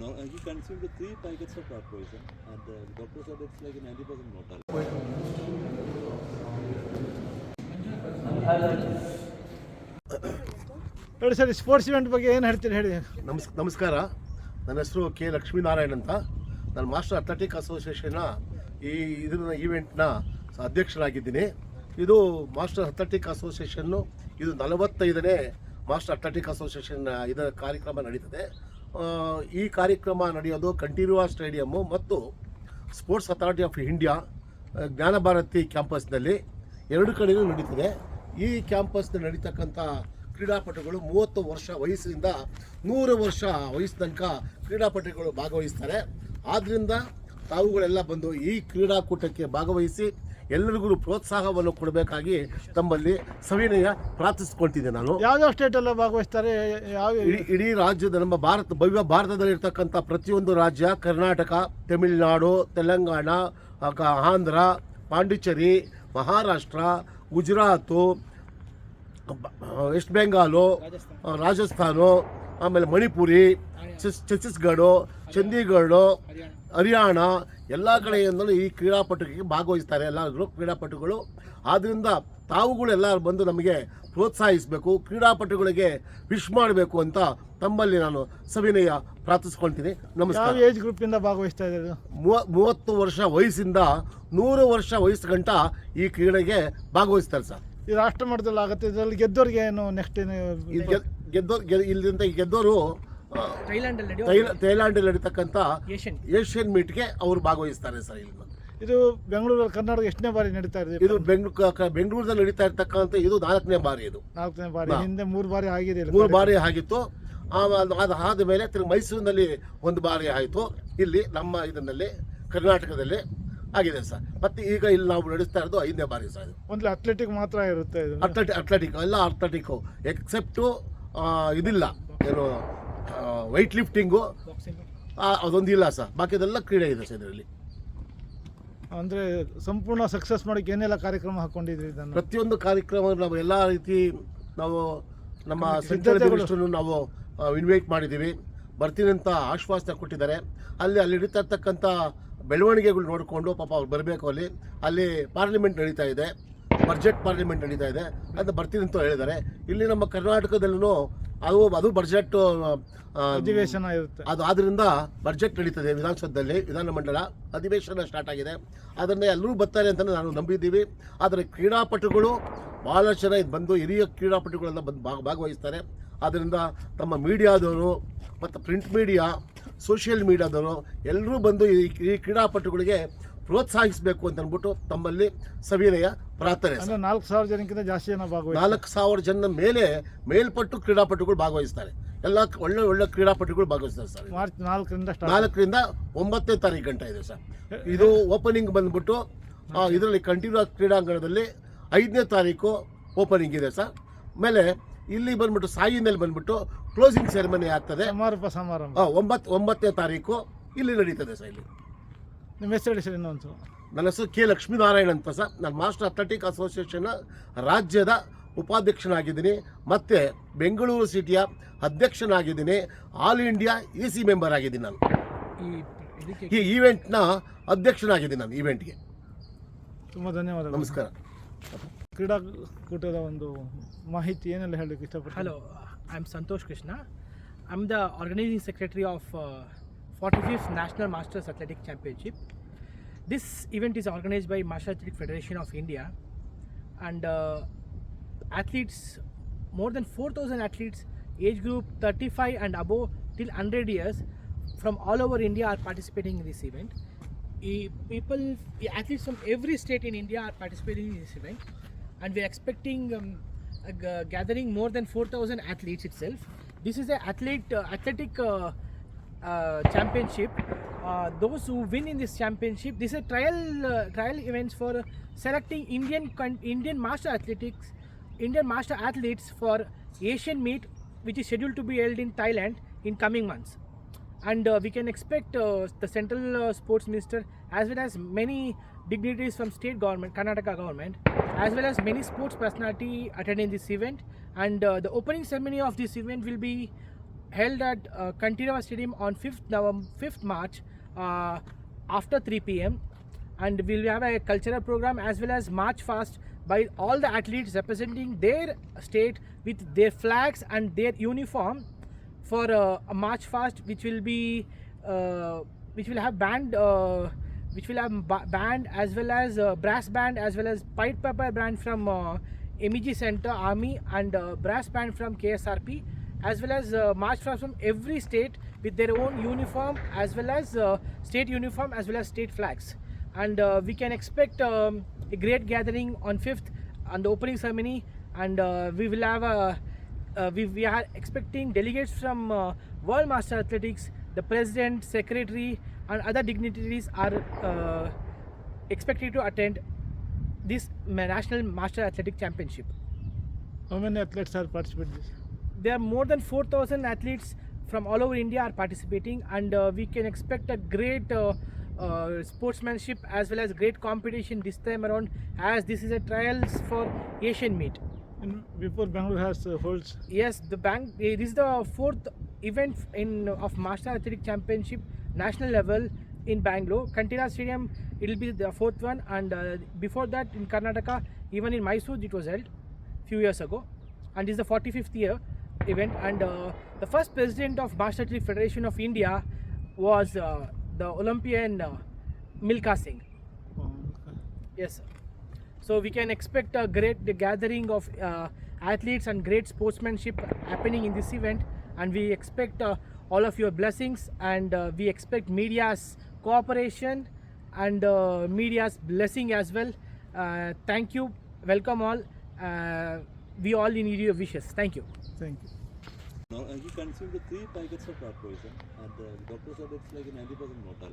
No, uh, he consumed three packets of rat poison, and uh, the doctor said it's like a 90% mortality. ಹೇಳಿ sir sports event ಬಗ್ಗೆ ಏನು ಹೇಳ್ತೀರಿ ಹೇಳಿ. ನಮಸ್ ನಮಸ್ಕಾರ. ನನ್ನ ಹೆಸರು ಕೆ. ಲಕ್ಷ್ಮೀನಾರಾಯಣ್ ಅಂತ. ನಾನು ಮಾಸ್ಟರ್ ಅಥ್ಲೆಟಿಕ್ ಅಸೋಸಿಯೇಷನ್ನ ಈ ಇದನ್ನ ಈವೆಂಟ್ನ ಅಧ್ಯಕ್ಷರಾಗಿದ್ದೀನಿ. ಇದು ಮಾಸ್ಟರ್ ಅಥ್ಲೆಟಿಕ್ ಅಸೋಸಿಯೇಷನ್ನು ಇದು ನಲವತ್ತೈದನೇ ಮಾಸ್ಟರ್ ಅಥ್ಲೆಟಿಕ್ ಅಸೋಸಿಯೇಷನ್ ಇದರ ಕಾರ್ಯಕ್ರಮ ನಡೀತದೆ. ಈ ಕಾರ್ಯಕ್ರಮ ನಡೆಯೋದು ಕಂಠೀರುವ ಸ್ಟೇಡಿಯಮ್ಮು ಮತ್ತು sports authority of India Jnanabharathi Jnana Bharathi ಕ್ಯಾಂಪಸ್ನಲ್ಲಿ ಎರಡು ಕಡೆಯೂ ನಡೀತದೆ. ಈ ಕ್ಯಾಂಪಸ್ನಲ್ಲಿ ನಡೀತಕ್ಕಂಥ ಕ್ರೀಡಾಪಟುಗಳು ಮೂವತ್ತು ವರ್ಷ ವಯಸ್ಸಿನಿಂದ ನೂರು ವರ್ಷ ವಯಸ್ಸು ತನಕ ಕ್ರೀಡಾಪಟುಗಳು ಭಾಗವಹಿಸ್ತಾರೆ. ಆದ್ದರಿಂದ ತಾವುಗಳೆಲ್ಲ ಬಂದು ಈ ಕ್ರೀಡಾಕೂಟಕ್ಕೆ ಭಾಗವಹಿಸಿ ಎಲ್ಲರಿಗೂ ಪ್ರೋತ್ಸಾಹವನ್ನು ಕೊಡಬೇಕಾಗಿ ತಮ್ಮಲ್ಲಿ ಸವಿನಯ ಪ್ರಾರ್ಥಿಸ್ಕೊಳ್ತಿದ್ದೆ ನಾನು. ಯಾವ್ಯಾವ ಸ್ಟೇಟೆಲ್ಲ ಭಾಗವಹಿಸ್ತಾರೆ ಯಾವ ಇಡೀ ಇಡೀ ರಾಜ್ಯದ ನಮ್ಮ ಭಾರತ ಭವ್ಯ ಭಾರತದಲ್ಲಿರ್ತಕ್ಕಂಥ ಪ್ರತಿಯೊಂದು ರಾಜ್ಯ ಕರ್ನಾಟಕ ತಮಿಳುನಾಡು ತೆಲಂಗಾಣ ಆಂಧ್ರ ಪಾಂಡಿಚೇರಿ ಮಹಾರಾಷ್ಟ್ರ ಗುಜರಾತು ವೆಸ್ಟ್ ಬೆಂಗಾಲು ರಾಜಸ್ಥಾನ ಆಮೇಲೆ ಮಣಿಪುರಿ ಛತ್ತೀಸ್- ಛತ್ತೀಸ್ಗಢ ಚಂಡೀಗಢ ಹರಿಯಾಣ ಎಲ್ಲ ಕಡೆಯಿಂದಲೂ ಈ ಕ್ರೀಡಾಪಟುಗಳಿಗೆ ಭಾಗವಹಿಸ್ತಾರೆ ಎಲ್ಲರೂ ಕ್ರೀಡಾಪಟುಗಳು. ಆದ್ದರಿಂದ ತಾವುಗಳು ಎಲ್ಲರೂ ಬಂದು ನಮಗೆ ಪ್ರೋತ್ಸಾಹಿಸಬೇಕು ಕ್ರೀಡಾಪಟುಗಳಿಗೆ ವಿಶ್ ಮಾಡಬೇಕು ಅಂತ ತಮ್ಮಲ್ಲಿ ನಾನು ಸವಿನಯ ಪ್ರಾರ್ಥಿಸ್ಕೊಳ್ತೀನಿ. ನಮಸ್ಕಾರ. ಏಜ್ ಗ್ರೂಪಿಂದ ಭಾಗವಹಿಸ್ತಾ ಇದ್ದಾರೆ? ಮೂವ- ಮೂವತ್ತು ವರ್ಷ ವಯಸ್ಸಿಂದ ನೂರು ವರ್ಷ ವಯಸ್ಸು ಗಂಟ ಈ ಕ್ರೀಡೆಗೆ ಭಾಗವಹಿಸ್ತಾರೆ ಸರ್. ಈ ರಾಷ್ಟ್ರ ಮಟ್ಟದಲ್ಲಿ ಆಗುತ್ತೆ ಇದರಲ್ಲಿ ಗೆದ್ದೋರಿಗೆ ಏನು ನೆಕ್ಸ್ಟ್ ಏನು ಇಲ್ಲಿ ಗೆದ್- ಗೆದ್ದೋ ಗೆ- ಇಲ್ಲಿಂದ ಗೆದ್ದೋರು ಥೈಲ್ಯಾಂಡಲ್ಲಿ ನಡೀತಕ್ಕಂಥ ಏಷ್ಯನ್. ಏಷ್ಯನ್ ಮೀಟ್ಗೆ ಅವರು ಭಾಗವಹಿಸ್ತಾರೆ ಸರ್ ಇಲ್ಲಿ ಇದು ಬೆಂಗಳೂರಲ್ಲಿ ಕರ್ನಾಟಕ ಎಷ್ಟನೇ ಬಾರಿ ನಡೀತಾ ಇದೆ? ಇದು ಬೆಂಗಳೂರು ಬೆಂಗಳೂರಲ್ಲಿ ನಡೀತಾ ಇರ್ತಕ್ಕಂಥ ಇದು ನಾಲ್ಕನೇ ಬಾರಿ ಇದು. ನಾಲ್ಕನೇ ಬಾರಿ. ಹಿಂದೆ ಮೂರು ಬಾರಿ ಆಗಿದೆ ಮೂರು ಬಾರಿ ಆಗಿತ್ತು. ಅದು ಆದ ಮೇಲೆ ತಿರುಗಿ ಮೈಸೂರಿನಲ್ಲಿ ಒಂದು ಬಾರಿ ಆಯಿತು. ಇಲ್ಲಿ ನಮ್ಮ ಇದರಲ್ಲಿ ಕರ್ನಾಟಕದಲ್ಲಿ ಆಗಿದೆ ಸರ್. ಮತ್ತೆ ಈಗ ಇಲ್ಲಿ ನಾವು ನಡೆಸ್ತಾ ಇರೋದು ಐದನೇ ಬಾರಿ ಸರ್ ಇದು. ಒಂದ್ಲಿ ಅಥ್ಲೆಟಿಕ್ ಮಾತ್ರ ಇರುತ್ತೆ ಇದು. ಅಥ್ಲೆಟಿಕ್ ಅಥ್ಲೆಟಿಕ್ ಎಲ್ಲ ಅಥ್ಲೆಟಿಕ್. ಎಕ್ಸೆಪ್ಟು ಇದಿಲ್ಲ. ಏನು ವೈಟ್ ಲಿಫ್ಟಿಂಗು ಅದೊಂದು ಅದೊಂದಿಲ್ಲ ಸರ್. ಬಾಕಿದೆಲ್ಲ ಕ್ರೀಡೆ ಇದೆ ಸರ್ ಇದರಲ್ಲಿ. ಅಂದರೆ ಸಂಪೂರ್ಣ ಸಕ್ಸಸ್ ಮಾಡೋಕ್ಕೆ ಏನೆಲ್ಲ ಕಾರ್ಯಕ್ರಮ ಹಾಕೊಂಡಿದ್ರಿ ಇದನ್ನು? ಪ್ರತಿಯೊಂದು ಕಾರ್ಯಕ್ರಮ ನಾವು ಎಲ್ಲ ರೀತಿ ನಾವು ನಮ್ಮ ಸೆಂಟ್ರಲ್ ನಾವು ಇನ್ವೈಟ್ ಮಾಡಿದ್ದೀವಿ. ಬರ್ತೀನಿ ಅಂತ ಆಶ್ವಾಸನೆ ಕೊಟ್ಟಿದ್ದಾರೆ. ಅಲ್ಲಿ ಅಲ್ಲಿ ನಡೀತಾ ಇರ್ತಕ್ಕಂಥ ಬೆಳವಣಿಗೆಗಳು ನೋಡಿಕೊಂಡು ಪಾಪ ಅವ್ರು ಬರಬೇಕು ಅಲ್ಲಿ. ಅಲ್ಲಿ ಪಾರ್ಲಿಮೆಂಟ್ ನಡೀತಾ ಇದೆ. ಬಜೆಟ್ ಪಾರ್ಲಿಮೆಂಟ್ ನಡೀತಾ ಇದೆ. ಅಂತ ಬರ್ತೀನಿ ಅಂತ ಹೇಳಿದ್ದಾರೆ. ಇಲ್ಲಿ ನಮ್ಮ ಕರ್ನಾಟಕದಲ್ಲೂ ಅದು ಅದು ಬಜೆಟ್ ಅಧಿವೇಶನ ಇರುತ್ತೆ. ಅದು ಆದ್ರಿಂದ ಬಜೆಟ್ ನಡೀತದೆ ವಿಧಾನಸೌಧದಲ್ಲಿ ವಿಧಾನಮಂಡಲ ಅಧಿವೇಶನ ಸ್ಟಾರ್ಟ್ ಆಗಿದೆ. ಅದನ್ನು ಎಲ್ಲರೂ ಬರ್ತಾರೆ ಅಂತ ನಾನು ನಂಬಿದ್ದೀವಿ. ಆದರೆ ಕ್ರೀಡಾಪಟುಗಳು ಭಾಳಷ್ಟು ಜನ ಇದು ಬಂದು ಹಿರಿಯ ಕ್ರೀಡಾಪಟುಗಳೆಲ್ಲ ಬಂದು ಭಾಗ ಭಾಗವಹಿಸ್ತಾರೆ. ಆದ್ದರಿಂದ ತಮ್ಮ ಮೀಡಿಯಾದವರು ಮತ್ತು ಪ್ರಿಂಟ್ ಮೀಡಿಯಾ ಸೋಷಿಯಲ್ ಮೀಡಿಯಾದವರು ಎಲ್ಲರೂ ಬಂದು ಈ ಈ ಕ್ರೀಡಾಪಟುಗಳಿಗೆ ಪ್ರೋತ್ಸಾಹಿಸಬೇಕು ಅಂತ ಅಂದ್ಬಿಟ್ಟು ತಮ್ಮಲ್ಲಿ ಸವಿನಯ ಪ್ರಾರ್ಥನೆ ಅಂದ್ರೆ ನಾಲ್ಕು ಸಾವಿರ ಜನಕ್ಕಿಂತ ಜಾಸ್ತಿ ಜನ ಭಾಗವಹಿಸ್ತಾರೆ. ನಾಲ್ಕು ಸಾವಿರ ಜನ ಮೇಲೆ ಮೇಲ್ಪಟ್ಟು ಕ್ರೀಡಾಪಟುಗಳು ಭಾಗವಹಿಸ್ತಾರೆ. ಎಲ್ಲ ಒಳ್ಳೆ ಒಳ್ಳೆ ಕ್ರೀಡಾಪಟುಗಳು ಭಾಗವಹಿಸ್ತಾರೆ ಸರ್. ಮಾರ್ಚ್ ನಾಲ್ಕರಿಂದ ನಾಲ್ಕರಿಂದ ಒಂಬತ್ತನೇ ತಾರೀಕು ಗಂಟೆ ಇದೆ ಸರ್. ಇದು ಓಪನಿಂಗ್ ಬಂದ್ಬಿಟ್ಟು ಇದರಲ್ಲಿ ಕಂಟಿನ್ಯೂ ಕ್ರೀಡಾಂಗಣದಲ್ಲಿ ಐದನೇ ತಾರೀಕು ಓಪನಿಂಗ್ ಇದೆ ಸರ್. ಆಮೇಲೆ ಇಲ್ಲಿ ಬಂದ್ಬಿಟ್ಟು ಸಾಯಿನಲ್ಲಿ ಬಂದ್ಬಿಟ್ಟು ಕ್ಲೋಸಿಂಗ್ ಸೆರೆಮನಿ ಆಗ್ತದೆ. ಸಮಾರೋಪ ಸಮಾರಂಭ. ಒಂಬತ್ತು ಒಂಬತ್ತನೇ ತಾರೀಕು ಇಲ್ಲಿ ನಡೀತದೆ ಸರ್ ಇಲ್ಲಿ. ನಿಮ್ಮ ಹೆಸರು ಹೇಳಿ ಸರ್ ಇನ್ನೊಂದು ನನ್ನ ಹೆಸರು ಕೆ ಲಕ್ಷ್ಮೀನಾರಾಯಣ್ ಅಂತ ಸರ್. ನಾನು ಮಾಸ್ಟರ್ ಅಥ್ಲೆಟಿಕ್ ಅಸೋಸಿಯೇಷನ್ನ ರಾಜ್ಯದ ಉಪಾಧ್ಯಕ್ಷನಾಗಿದ್ದೀನಿ. ಮತ್ತು ಬೆಂಗಳೂರು ಸಿಟಿಯ ಅಧ್ಯಕ್ಷನಾಗಿದ್ದೀನಿ. All India E C member ಆಗಿದ್ದೀನಿ ನಾನು. ಈ ಈವೆಂಟ್ನ ಅಧ್ಯಕ್ಷನಾಗಿದ್ದೀನಿ ನಾನು ಈವೆಂಟ್ಗೆ ತುಂಬ ಧನ್ಯವಾದ ನಮಸ್ಕಾರ. ಕ್ರೀಡಾಕೂಟದ ಒಂದು ಮಾಹಿತಿ ಏನೆಲ್ಲ ಹೇಳಲಿಕ್ಕೆ ಇಷ್ಟಪಡ್ತೀನಿ I am Santosh Krishna I am the organising secretary uh, 45th National Masters Athletic Championship. This event is organized by Martial Athletic Federation of India, and uh, athletes, more than 4,000 athletes, age group 35 and above till 100 years, from all over India are participating in this event. People, athletes from every state in India are participating in this event, and we are expecting um, gathering more than 4,000 athletes itself. This is a athlete uh, athletic uh, championship. Uh, those who win in this championship, this is a trial uh, trial events for selecting Indian Indian master athletics, Indian master athletes for Asian meet, which is scheduled to be held in Thailand in coming months and uh, we can expect uh, the central uh, sports minister as well as many dignitaries from state government karnataka government as well as many sports personality attending this event and uh, the opening ceremony of this event will be held at uh, Kantirava Stadium on 5th November, 5th March uh, after 3 p.m. And we'll have a cultural program as well as march fast by all the athletes representing their state with their flags and their uniform for uh, a march fast, which will be uh, which will have band. Uh, which will have ba- band as well as uh, brass band as well as pipe pepper band from uh, MEG Center Army and uh, brass band from KSRP as well as uh, march fast from every state with their own uniform as well as uh, state uniform as well as state flags and uh, we can expect um, a great gathering on 5th on the opening ceremony and uh, we will have a uh, we, we are expecting delegates from uh, World Master Athletics, the president, secretary, and other dignitaries are uh, expected to attend this National Master Athletic Championship. How many athletes are participating? There are more than 4,000 athletes from all over India are participating, and uh, we can expect a great uh, uh, sportsmanship as well as great competition this time around, as this is a trials for Asian meet. In, before Bangalore has uh, holds Yes, the bank. eh, This is the fourth event in of Master Athletic Championship national level in Bangalore. Kantira Stadium. It will be the fourth one, and uh, before that in Karnataka, even in Mysore, it was held few years ago, and this is the 45th year event. And uh, the first president of Master Athletic Federation of India was uh, the Olympian uh, Milka Singh. oh, Yes, sir. So we can expect a great gathering of uh, athletes and great sportsmanship happening in this event, and we expect uh, all of your blessings, and uh, we expect media's cooperation and uh, media's blessing as well. Uh, thank you, welcome all. Uh, we all need your wishes. Thank you. Thank you. Now, uh, he consumed three packets of rat poison, and the doctor said it's like a 90% mortality.